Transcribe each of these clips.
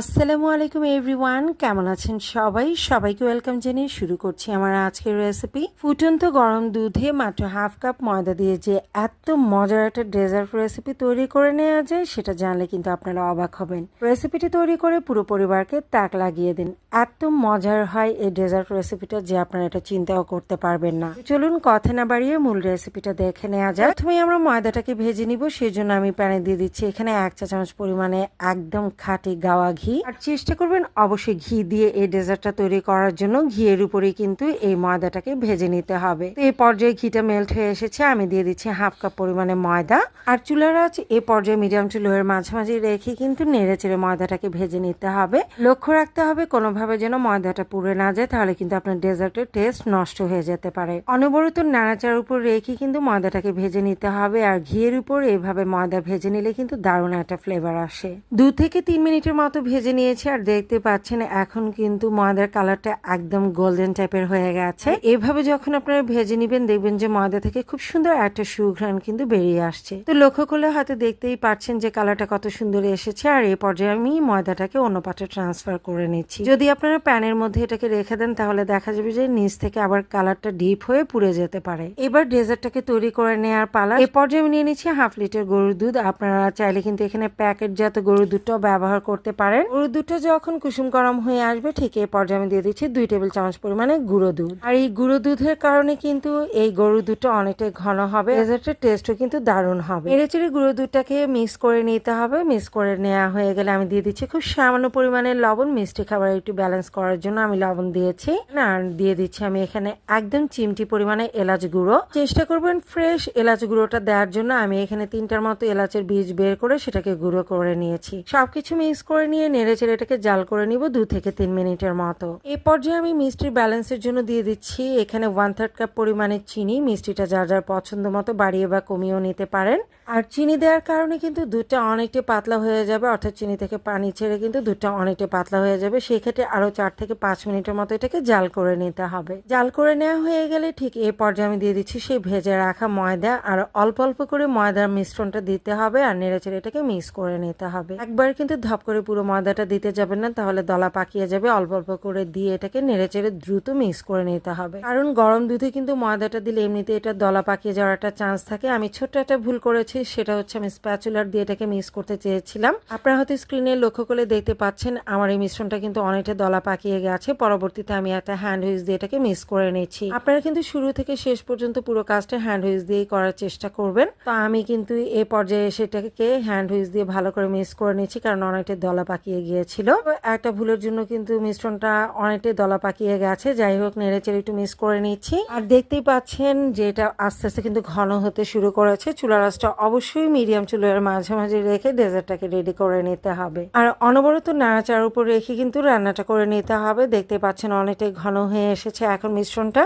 আসসালামু আলাইকুম এভরিওয়ান কেমন আছেন সবাই? সবাইকে ওয়েলকাম জানিয়ে শুরু করছি আমার আজকের রেসিপি ফুটন্ত গরম দুধে মাত্র হাফ কাপ ময়দা দিয়ে যে এত মজার একটা ডেজার্ট রেসিপি তৈরি করে নেওয়া যায়, সেটা জানলে কিন্তু আপনারা অবাক হবেন। রেসিপিটি তৈরি করে পুরো পরিবারকে তাক লাগিয়ে দিন। এত মজার হয় এই ডেজার্ট রেসিপিটা যে আপনারা এটা চিন্তাও করতে পারবেন না। চলুন কথা না বাড়িয়ে মূল রেসিপিটা দেখে নেওয়া যায় প্রথমে আমরা ময়দাটাকে ভেজে নিব সেই জন্য আমি প্যানে দিয়ে দিচ্ছি এখানে এক চা চামচ পরিমাণে একদম খাঁটি গাওয়া ঘি। আর চেষ্টা করবেন অবশ্যই ঘি দিয়ে এই ডেজার্টটা তৈরি করার জন্য। ঘিয়ের উপরেই কিন্তু এই ময়দাটাকে ভেজে নিতে হবে। তো এই পর্যায়ে ঘিটা মেল্ট হয়ে এসেছে। আমি দিয়ে দিচ্ছি হাফ কাপ পরিমাণে ময়দা। আর চুলার আঁচ এই পর্যায়ে মিডিয়াম টু লোয়ের মাঝামাঝি রেখে কিন্তু নেড়ে চেড়ে ময়দাটাকে ভেজে নিতে হবে। লক্ষ্য রাখতে হবে কোনোভাবে যেন ময়দাটা পুড়ে না যায়, তাহলে কিন্তু আপনার ডেজার্টের টেস্ট নষ্ট হয়ে যেতে পারে। অনবরত নাড়াচার উপর রেখে কিন্তু ময়দাটাকে ভেজে নিতে হবে। আর ঘিয়ের উপর এইভাবে ময়দা ভেজে নিলে কিন্তু দারুণ একটা ফ্লেভার আসে। দু থেকে তিন মিনিটের মতো ভেজে নিয়েছি আর দেখতে পাচ্ছেন এখন কিন্তু ময়দার কালারটা একদম গোল্ডেন টাইপের হয়ে গেছে। এভাবে যখন আপনারা ভেজে নিবেন, দেখবেন যে ময়দা থেকে খুব সুন্দর একটা সুঘ্রাণ কিন্তু বেরিয়ে আসছে। তো লক্ষ্য করলে হয়তো দেখতেই পাচ্ছেন যে কালারটা কত সুন্দর এসেছে আর এই পর্যায়ে আমি ময়দাটাকে অন্য পাত্রে ট্রান্সফার করে নিচ্ছি। যদি আপনারা প্যানের মধ্যে এটাকে রেখে দেন, তাহলে দেখা যাবে যে নিচ থেকে আবার কালারটা ডিপ হয়ে পুড়ে যেতে পারে। এবার ডেজার্টটাকে তৈরি করে নেওয়ার পালা। এ পর্যায়ে আমি নিয়ে নিচ্ছি হাফ লিটার গরুর দুধ। আপনারা চাইলে কিন্তু এখানে প্যাকেট প্যাকেটজাত গরুর দুধটাও ব্যবহার করতে পারেন। গরুর দুধটা যখন কুসুম গরম হয়ে আসবে, ঠিক এই পর্যায়ে আমি দিয়ে দিচ্ছি দুই টেবিল চামচ পরিমাণে গুঁড়ো দুধ। আর এই গুঁড়ো দুধের কারণে কিন্তু এই গরুর দুধটা অনেকটাই ঘন হবে, ডেজার্টের টেস্টও কিন্তু দারুণ হবে। এড়ে চেড়ে গুঁড়ো দুধটাকে মিক্স করে নিতে হবে। মিক্স করে নেওয়া হয়ে গেলে আমি দিয়ে দিচ্ছি খুব সামান্য পরিমাণে লবণ। মিষ্টি খাবার একটু ব্যালেন্স করার জন্য আমি লবণ দিয়েছি। আর দিয়ে দিচ্ছি আমি এখানে একদম চিমটি পরিমাণে এলাচ গুঁড়ো। চেষ্টা করবেন ফ্রেশ এলাচ গুঁড়োটা দেওয়ার জন্য। আমি এখানে তিনটার মতো এলাচের বীজ বের করে সেটাকে গুঁড়ো করে নিয়েছি। সবকিছু মিক্স করে নিয়ে নেড়ে চেড়ে এটাকে জাল করে নিব দু থেকে তিন মিনিটের মতো। এই পর্যায়ে আমি মিষ্টির ব্যালেন্সের জন্য দিয়ে দিচ্ছি এখানে ওয়ান থার্ড কাপ পরিমাণে চিনি। মিষ্টিটা যার যার পছন্দ মতো বাড়িয়ে বা কমিয়েও নিতে পারেন। আর চিনি দেওয়ার কারণে কিন্তু দুধটা অনেকটা পাতলা হয়ে যাবে, অর্থাৎ চিনি থেকে পানি ছেড়ে কিন্তু দুধটা অনেকটা পাতলা হয়ে যাবে। সেই ক্ষেত্রে আরও চার থেকে পাঁচ মিনিটের মতো এটাকে জাল করে নিতে হবে। জাল করে নেওয়া হয়ে গেলে ঠিক এই পর্যায়ে আমি দিয়ে দিচ্ছি সেই ভেজে রাখা ময়দা। আর অল্প অল্প করে ময়দার মিশ্রণটা দিতে হবে আর নেড়ে চেড়ে এটাকে মিক্স করে নিতে হবে। একবার কিন্তু ধপ করে পুরো ময়দাটা দিতে যাবেন না, তাহলে দলা পাকিয়ে যাবে। অল্প অল্প করে দিয়ে এটাকে নেড়ে চেড়ে দ্রুত মিক্স করে নিতে হবে। কারণ গরম দুধে কিন্তু ময়দাটা দিলে এমনিতে এটা দলা পাকিয়ে যাওয়ার একটা চান্স থাকে। আমি ছোট্ট একটা ভুল করেছি, সেটা হচ্ছে আমি স্প্যাচুলার দিয়ে এটাকে মিক্স করতে চেয়েছিলাম। আপনারা হয়তো স্ক্রিনে লক্ষ্য করলে দেখতে পাচ্ছেন, আমার এই মিশ্রণটা কিন্তু অনেকটা দলা পাকিয়ে গেছে। পরবর্তীতে আমি একটা হ্যান্ড হুইস দিয়ে এটাকে মিক্স করে নিচ্ছি। আপনারা কিন্তু শুরু থেকে শেষ পর্যন্ত পুরো কাজটা হ্যান্ড হুইস দিয়েই করার চেষ্টা করবেন। তো আমি কিন্তু এ পর্যায়ে সেটাকে হ্যান্ড হুইস দিয়ে ভালো করে মিক্স করে নিচ্ছি, কারণ অনেকটা দলা পাকিয়ে গিয়েছিল। তো একটা ভুলের জন্য কিন্তু মিশ্রণটা অনেকটাই দলা পাকিয়ে গেছে। যাই হোক, নেড়ে চেড়ে একটু মিক্স করে নিচ্ছি। আর দেখতেই পাচ্ছেন যে এটা আস্তে আস্তে কিন্তু ঘন হতে শুরু করেছে। চুলা রাসটা অবশ্যই মিডিয়াম চুলার মাঝামাঝি রেখে ডেজার্টটাকে রেডি করে নিতে হবে। আর অনবরত নাড়াচার উপর রেখে কিন্তু রান্নাটা করে নিতে হবে। দেখতে পাচ্ছেন অনেকটাই ঘন হয়ে এসেছে এখন মিশ্রণটা।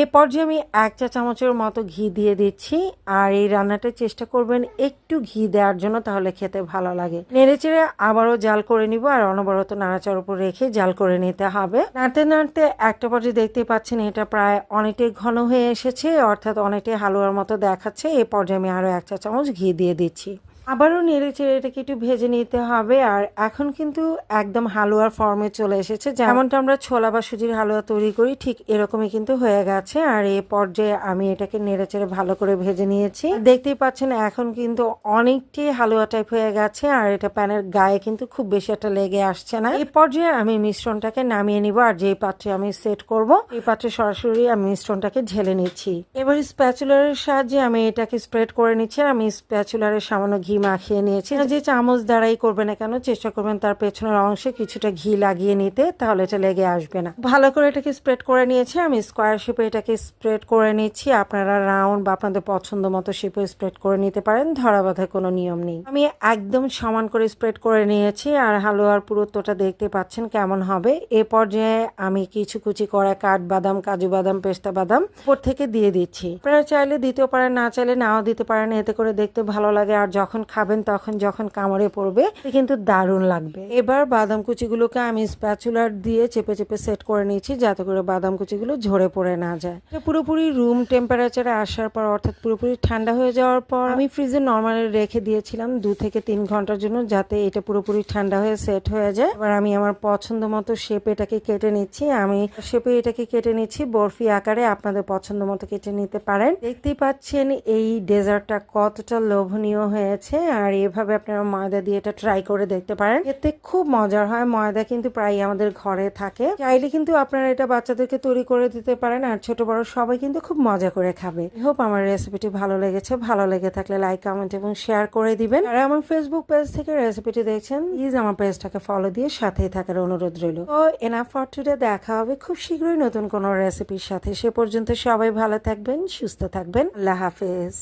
এ পর্যায়ে আমি এক চা চামচের মতো ঘি দিয়ে দিচ্ছি, আর এই রান্নাটা চেষ্টা করবেন একটু ঘি দেওয়ার জন্য, তাহলে খেতে ভালো লাগে। নেড়ে চেড়ে আবারও জাল করে নিব, আর অনবরত নাড়াচাড়ার উপর রেখে জাল করে নিতে হবে। নাড়তে নাড়তে একটা পর্যায়ে দেখতে পাচ্ছেন, এটা প্রায় অনেকটাই ঘন হয়ে এসেছে, অর্থাৎ অনেকটাই হালুয়ার মতো দেখাচ্ছে। এই পর্যায়ে আমি আরও এক চা চামচ ঘি দিয়ে দিচ্ছি। আবারও নেড়ে চেড়ে এটাকে একটু ভেজে নিতে হবে। আর এখন কিন্তু একদম হালুয়ার ফর্মে চলে এসেছে। যেমনটা আমরা ছোলা বা সুজির হালুয়া তৈরি করি, ঠিক এরকমই কিন্তু হয়ে গেছে। আর এই পর্যায়ে আমি এটাকে নেড়ে চেড়ে ভালো করে ভেজে নিয়েছি। দেখতেই পাচ্ছেন, এখন কিন্তু অনেকটাই হালুয়া টাইপ হয়ে গেছে। আর এটা প্যানের গায়ে কিন্তু খুব বেশি একটা লেগে আসছে না। এই পর্যায়ে আমি মিশ্রণটাকে নামিয়ে নিব। আর যেই পাত্রে আমি সেট করব, এই পাত্রে সরাসরি আমি মিশ্রণটাকে ঝেলে নিচ্ছি। এবার স্প্যাচুলারের সাহায্যে আমি এটাকে স্প্রেড করে নিচ্ছি। আর আমি স্প্যাচুলারের সামান্য ঘি মাখিয়ে নিয়েছি। যে চামচ দ্বারাই করবে না কেন, চেষ্টা করবেন তার পেছনের অংশে কিছুটা ঘি লাগিয়ে নিতে, তাহলে এটা লেগে আসবে না। ভালো করে এটাকে স্প্রেড করে নিয়েছি। আমি স্কোয়ার শেপে এটাকে স্প্রেড করে নিচ্ছি। আপনারা রাউন্ড বা আপনাদের পছন্দ মতো শেপে স্প্রেড করে নিতে পারেন ধরা বাঁধার কোনো নিয়ম নেই। আমি একদম সমান করে স্প্রেড করে নিয়েছি আর হালুয়ার পুরুত্বটা দেখতে পাচ্ছেন কেমন হবে। এ পর্যায়ে আমি কিছু কুচি করা কাঠ বাদাম, কাজু বাদাম, পেস্তা বাদাম উপর থেকে দিয়ে দিচ্ছি। আপনারা চাইলে দিতেও পারেন, না চাইলে নাও দিতে পারেন, এতে করে দেখতে ভালো লাগে। আর যখন খাবেন তখন যখন কামড়ে পড়বে কিন্তু দারুণ লাগবে। এবার বাদাম কুচিগুলোকে আমি স্প্যাচুলার দিয়ে চেপে চেপে সেট করে নিয়েছি, যাতে করে বাদাম কুচিগুলো ঝরে পড়ে না যায়। পুরোপুরি রুম টেম্পারেচারে আসার পর, অর্থাৎ পুরোপুরি ঠান্ডা হয়ে যাওয়ার পর, আমি ফ্রিজে নর্মালি রেখে দিয়েছিলাম দু থেকে তিন ঘণ্টার জন্য, যাতে এটা পুরোপুরি ঠান্ডা হয়ে সেট হয়ে যায়। এবার আমি আমার পছন্দ মতো শেপ এটাকে কেটে নিচ্ছি। আমি শেপে এটাকে কেটে নিচ্ছি, বরফি আকারে আপনাদের পছন্দ মতো কেটে নিতে পারেন। দেখতেই পাচ্ছেন এই ডেজার্টটা কতটা লোভনীয় হয়েছে। আর এভাবে আপনারা ময়দা দিয়ে এটা ট্রাই করে দেখতে পারেন। এতে খুব মজার হয়, ময়দা কিন্তু প্রায় আমাদের ঘরে থাকে। চাইলে কিন্তু আপনারা এটা বাচ্চাদেরকে তৈরি করে দিতে পারেন, আর ছোট বড় সবাই কিন্তু খুব মজা করে খাবে। হোপ আমার রেসিপিটি ভালো লেগেছে। ভালো লেগে থাকলে লাইক কমেন্ট এবং শেয়ার করে দিবেন। আর আমার ফেসবুক পেজ থেকে রেসিপিটি দেখছেন প্লিজ আমার পেজটাকে ফলো দিয়ে সাথেই থাকার অনুরোধ রইল। তো এনাফ ফর টুডে দেখা হবে খুব শীঘ্রই নতুন কোনো রেসিপির সাথে। সে পর্যন্ত সবাই ভালো থাকবেন, সুস্থ থাকবেন। আল্লাহ হাফেজ।